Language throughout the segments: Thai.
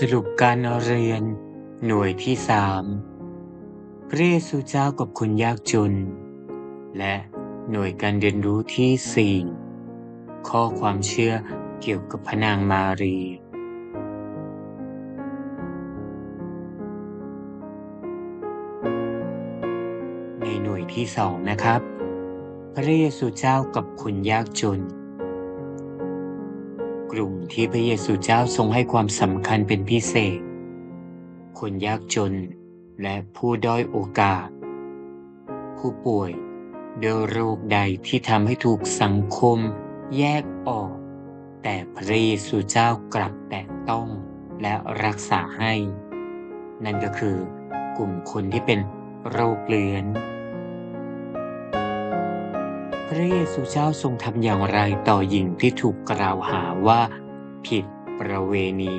สรุปการเรียน หน่วยที่สามพระเยซูเจ้ากับคนยากจน และหน่วยการเรียนรู้ที่สี่ข้อความเชื่อเกี่ยวกับพระนางมารี ในหน่วยที่สองนะครับ พระเยซูเจ้ากับคนยากจน กลุ่มที่พระเยซูเจ้าทรงให้ความสำคัญเป็นพิเศษ คนยากจนและผู้ด้อยโอกาส ผู้ป่วยด้วยโรคใดที่ทำให้ถูกสังคมแยกออก แต่พระเยซูเจ้ากลับแตะต้องและรักษาให้ นั่นก็คือกลุ่มคนที่เป็นโรคเลือน ระเยซูเจ้าทรงทำอย่างไรต่อหญิงที่ถูกกล่าวหาว่าผิดประเวณี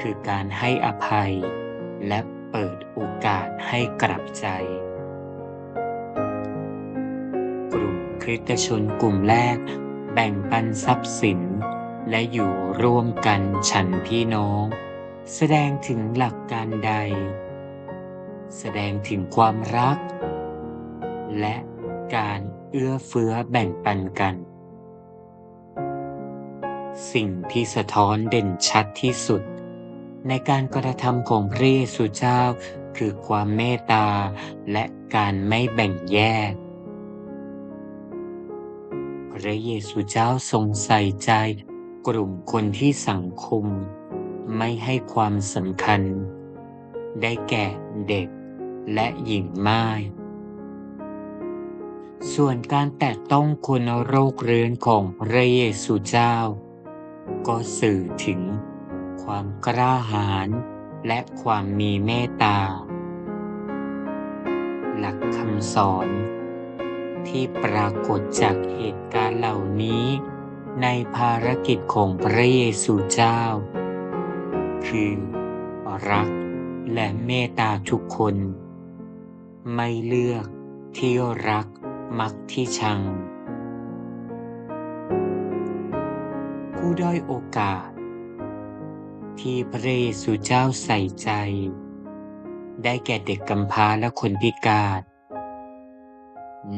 คือการให้อภัย และเปิดโอกาสให้กลับใจ กลุ่มคริสตชนกลุ่มแรก แบ่งปันทรัพย์สิน และอยู่ร่วมกันฉันพี่น้อง แสดงถึงหลักการใด แสดงถึงความรัก และการเอื้อเฟื้อแบ่งปันกัน สิ่งที่สะท้อนเด่นชัดที่สุด ในการกระทำของพระเยซูเจ้าคือความเมตตาและการไม่แบ่งแยก พระเยซูเจ้าทรงใส่ใจกลุ่มคนที่สังคมไม่ให้ความสำคัญ ได้แก่เด็กและหญิงม่าย ส่วนการแตะต้องคนโรคเรื้อนของพระเยซูเจ้า ก็สื่อถึงความกล้าหาญและความมีเมตตา หลักคำสอนที่ปรากฏจากเหตุการณ์เหล่านี้ ในภารกิจของพระเยซูเจ้า คือรักและเมตตาทุกคน ไม่เลือกที่รัก มักที่ชัง ผู้ด้อยโอกาส ที่พระเยซูเจ้าใส่ใจ ได้แก่เด็กกำพร้าและคนพิการ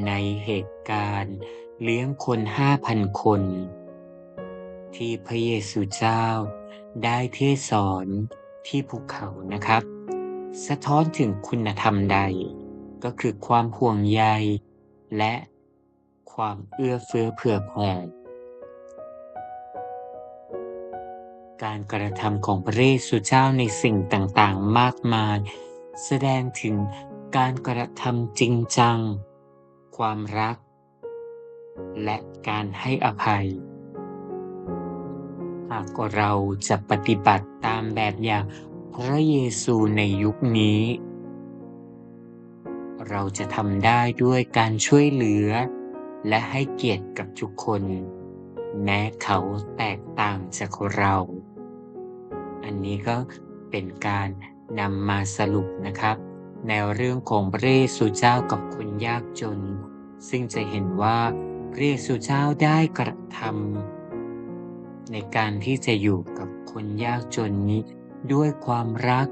ในเหตุการณ์เลี้ยงคนห้าพันคน ที่พระเยซูเจ้าได้เทศสอนที่ภูเขานะครับ สะท้อนถึงคุณธรรมใด ก็คือความห่วงใย และความเอื้อเฟื้อเผื่อแผ่การกระทำของพระเยซูเจ้าในสิ่งต่างๆ มากมาย แสดงถึงการกระทำจริงจัง ความรัก และการให้อภัย หากเราจะปฏิบัติตามแบบอย่างพระเยซูในยุคนี้ เราจะทำได้ด้วยการช่วยเหลือ และให้เกียรติกับทุกคน แม้เขาแตกต่างจากเรา อันนี้ก็เป็นการนำมาสรุปนะครับ ในเรื่องของพระเยซูเจ้ากับคนยากจน ซึ่งจะเห็นว่าพระเยซูเจ้าได้กระทำในการที่จะอยู่กับคนยากจนนี้ ด้วยความรัก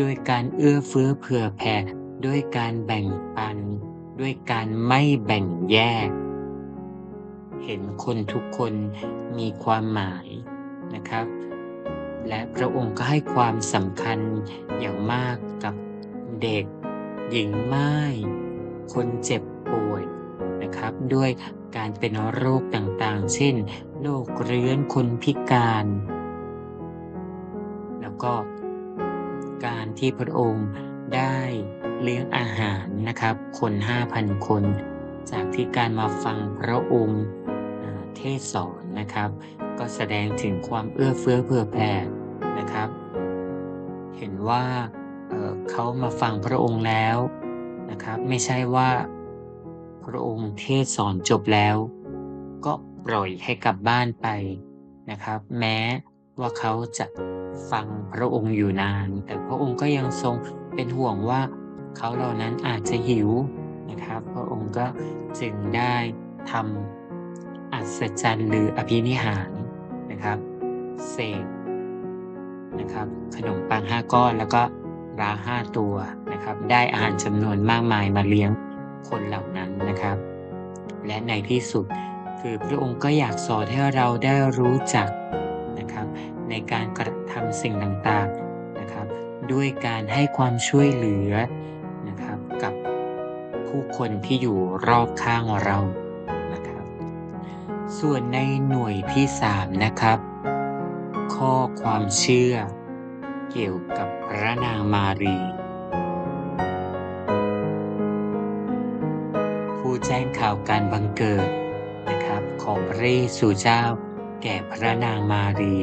ด้วยการเอื้อเฟื้อเผื่อแผ่ ด้วยการแบ่งปัน ด้วยการไม่แบ่งแยก เห็นคนทุกคนมีความหมายนะครับ และพระองค์ก็ให้ความสำคัญอย่างมากกับเด็ก หญิงไม่ายคนเจ็บป่วยนะครับ ด้วยการเป็นโรคต่างๆ เช่นโรคเรื้อนคนพิการ แล้วก็การที่พระองค์ได้ เลี้ยงอาหารนะครับ คนห้าพันคน จากที่การมาฟังพระองค์เทศสอนนะครับ ก็แสดงถึงความเอื้อเฟื้อเผื่อแผ่นะครับ เห็นว่าเขามาฟังพระองค์แล้วนะครับ ไม่ใช่ว่าพระองค์เทศสอนจบแล้ว ก็ปล่อยให้กลับบ้านไปนะครับ แม้ว่าเขาจะฟังพระองค์อยู่นาน แต่พระองค์ก็ยังทรงเป็นห่วงว่า เขาเหล่านั้นอาจจะหิวนะครับ พระองค์ก็จึงได้ทำอัศจรรย์หรืออภินิหารนะครับเสกนะครับ ขนมปัง5ก้อนแล้วก็ปลาตัวนะครับ ได้อาหารจำนวนมากมายมาเลี้ยงคนเหล่านั้นนะครับ และในที่สุดคือพระองค์ก็อยากสอนให้เราได้รู้จักนะครับ ในการกระทำสิ่งต่างๆนะครับ ด้วยการให้ความช่วยเหลือ ผู้คนที่อยู่รอบข้างเรานะครับ ส่วนในหน่วยที่ 3 นะครับ ข้อความเชื่อ เกี่ยวกับพระนางมารี ผู้แจ้งข่าวการบังเกิดนะครับของพระเยซูเจ้าแก่พระนางมารี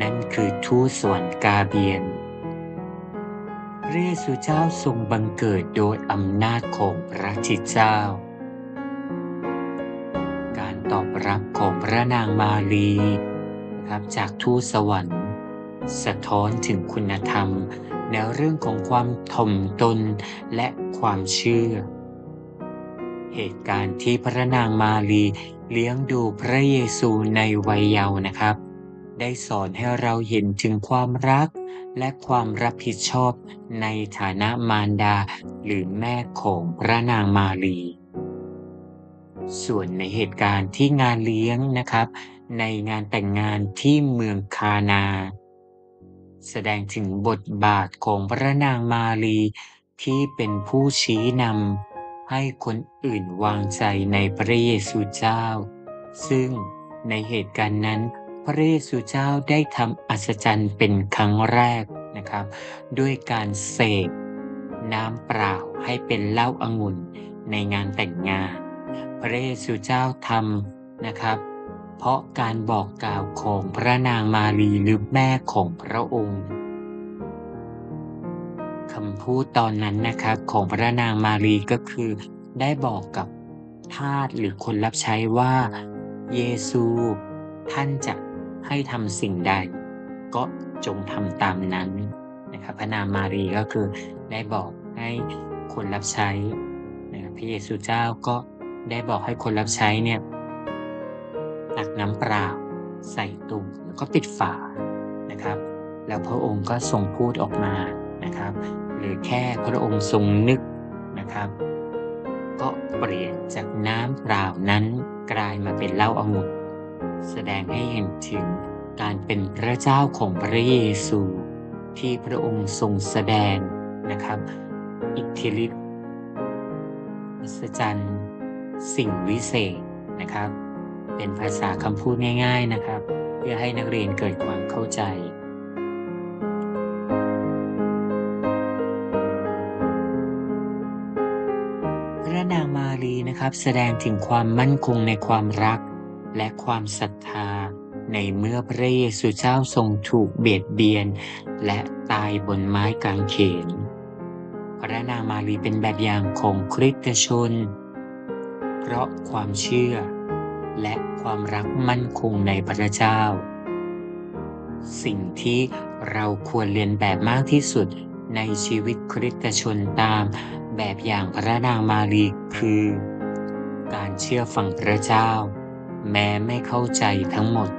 นั่นคือทูตสวรรค์กาเบียน พระเยซูเจ้าทรงบังเกิดโดยอำนาจของพระจิตเจ้า การตอบรับของพระนางมารีนะครับจากทูตสวรรค์ สะท้อนถึงคุณธรรมในเรื่องของความถ่อมตนและความเชื่อ เหตุการณ์ที่พระนางมารีเลี้ยงดูพระเยซูในวัยเยาว์นะครับ ได้สอนให้เราเห็นถึงความรัก และความรับผิดชอบในฐานะมารดาหรือแม่ของพระนางมารี ส่วนในเหตุการณ์ที่งานเลี้ยงนะครับ ในงานแต่งงานที่เมืองคานา แสดงถึงบทบาทของพระนางมารีที่เป็นผู้ชี้นำให้คนอื่นวางใจในพระเยซูเจ้า ซึ่งในเหตุการณ์นั้น พระเยซูเจ้าได้ทำอัศจรรย์เป็นครั้งแรกนะครับ ด้วยการเสกน้ำเปล่าให้เป็นเหล้าอางุ่นในงานแต่งงาน พระเยซูเจ้าทำนะครับ เพราะการบอกกล่าวของพระนางมารีหรือแม่ของพระองค์คำพูดตอนนั้นนะครับของพระนางมารีก็คือได้บอกกับทาสหรือคนรับใช้ว่า เยซู ท่านจะ ให้ทำสิ่งใด ก็จงทำตามนั้นนะครับพระนางมารีก็คือได้บอกให้คนรับใช้นะครับพระเยซูเจ้าก็ได้บอกให้คนรับใช้เนี่ยตักน้ำเปล่าใส่ตุ่มแล้วก็ปิดฝานะครับ แล้วพระองค์ก็ทรงพูดออกมานะครับ หรือแค่พระองค์ทรงนึกนะครับ ก็เปลี่ยนจากน้ำเปล่านั้นกลายมาเป็นเหล้าองุ่น แสดงให้เห็นถึงการเป็นพระเจ้าของพระเยซูที่พระองค์ทรงแสดงนะครับ อิทธิฤทธิ์อัศจรรย์สิ่งวิเศษนะครับ เป็นภาษาคำพูดง่าย ๆนะครับ เพื่อให้นักเรียนเกิดความเข้าใจพระนางมารีนะครับแสดงถึงความมั่นคงในความรัก และความศรัทธา ในเมื่อพระเยซูเจ้าทรงถูกเบียดเบียน และตายบนไม้กางเขน พระนางมารีเป็นแบบอย่างของคริสตชน เพราะความเชื่อ และความรักมั่นคงในพระเจ้า สิ่งที่เราควรเรียนแบบมากที่สุดในชีวิตคริสตชนตามแบบอย่างพระนางมารีคือ การเชื่อฟังพระเจ้า แม้ไม่เข้าใจทั้งหมด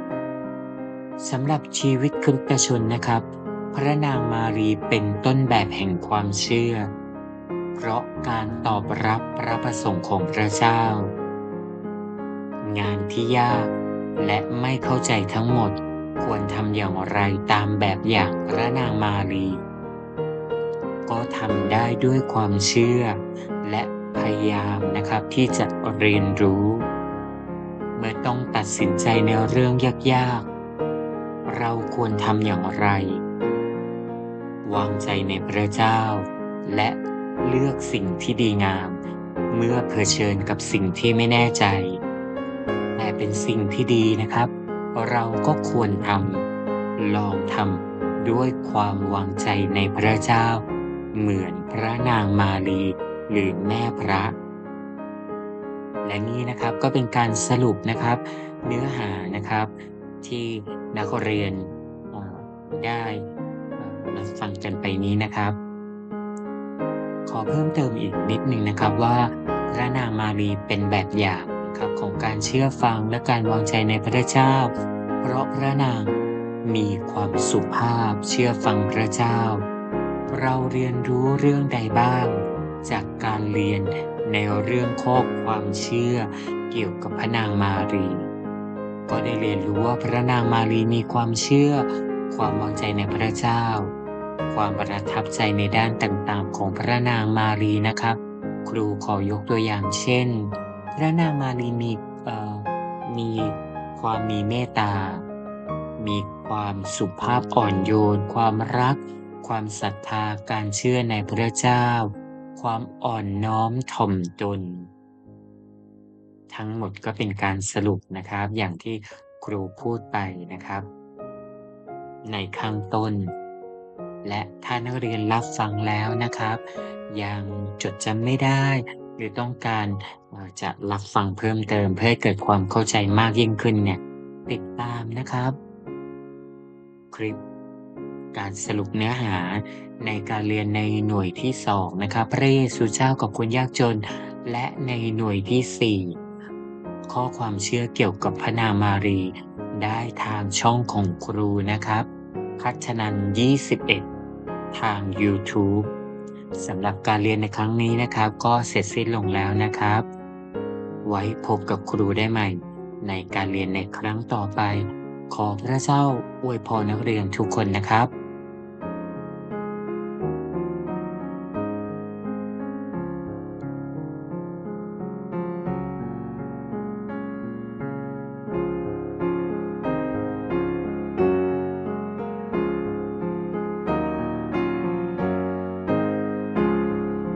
สำหรับชีวิตคริสตชนนะครับ พระนางมารีเป็นต้นแบบแห่งความเชื่อ เพราะการตอบรับพระประสงค์ของพระเจ้า งานที่ยากและไม่เข้าใจทั้งหมดควรทำอย่างไรตามแบบอย่างพระนางมารี ก็ทำได้ด้วยความเชื่อและพยายามนะครับที่จะเรียนรู้ เมื่อต้องตัดสินใจในเรื่องยากๆ เราควรทำอย่างไร วางใจในพระเจ้า และเลือกสิ่งที่ดีงาม เมื่อเผชิญกับสิ่งที่ไม่แน่ใจ แต่เป็นสิ่งที่ดีนะครับ เราก็ควรทำลองทำด้วยความวางใจในพระเจ้า เหมือนพระนางมารีหรือแม่พระ และนี่นะครับก็เป็นการสรุปนะครับเนื้อหานะครับที่นักเรียนได้รับฟังกันไปนี้นะครับ ขอเพิ่มเติมอีกนิดหนึ่งนะครับว่าพระนางมารีเป็นแบบอย่างนะครับของการเชื่อฟังและการวางใจในพระเจ้า เพราะพระนางมีความสุภาพเชื่อฟังพระเจ้า เราเรียนรู้เรื่องใดบ้าง จากการเรียน ในเรื่องข้อความเชื่อเกี่ยวกับพระนางมารี ก็ได้เรียนรู้ว่าพระนางมารีมีความเชื่อ ความวางใจในพระเจ้า ความประทับใจในด้านต่างๆ ของพระนางมารีนะครับ ครูขอยกตัวอย่างเช่น พระนางมารีมีมีความมีเมตตา มีความสุภาพอ่อนโยน ความรัก ความศรัทธาการเชื่อในพระเจ้า ความอ่อนน้อมถ่อมตน ทั้งหมดก็เป็นการสรุปนะครับ อย่างที่ครูพูดไปนะครับ ในข้างต้น และถ้านักเรียนรับฟังแล้วนะครับ ยังจดจำไม่ได้ หรือต้องการจะรับฟังเพิ่มเติมเพื่อให้เกิดความเข้าใจมากยิ่งขึ้นเนี่ยติดตามนะครับ คลิปการสรุปเนื้อหา ในการเรียนในหน่วยที่ 2 นะครับพระเยซูเจ้ากับคนยากจน และในหน่วยที่ 4 ข้อความเชื่อเกี่ยวกับพระนามารี ได้ทางช่องของครูนะครับพัฒนัน 21 ทาง YouTube สำหรับการเรียนในครั้งนี้นะครับ ก็เสร็จสิ้นลงแล้วนะครับ ไว้พบกับครูได้ใหม่ ในการเรียนในครั้งต่อไป ขอพระเจ้าอวยพรนักเรียนทุกคนนะครับ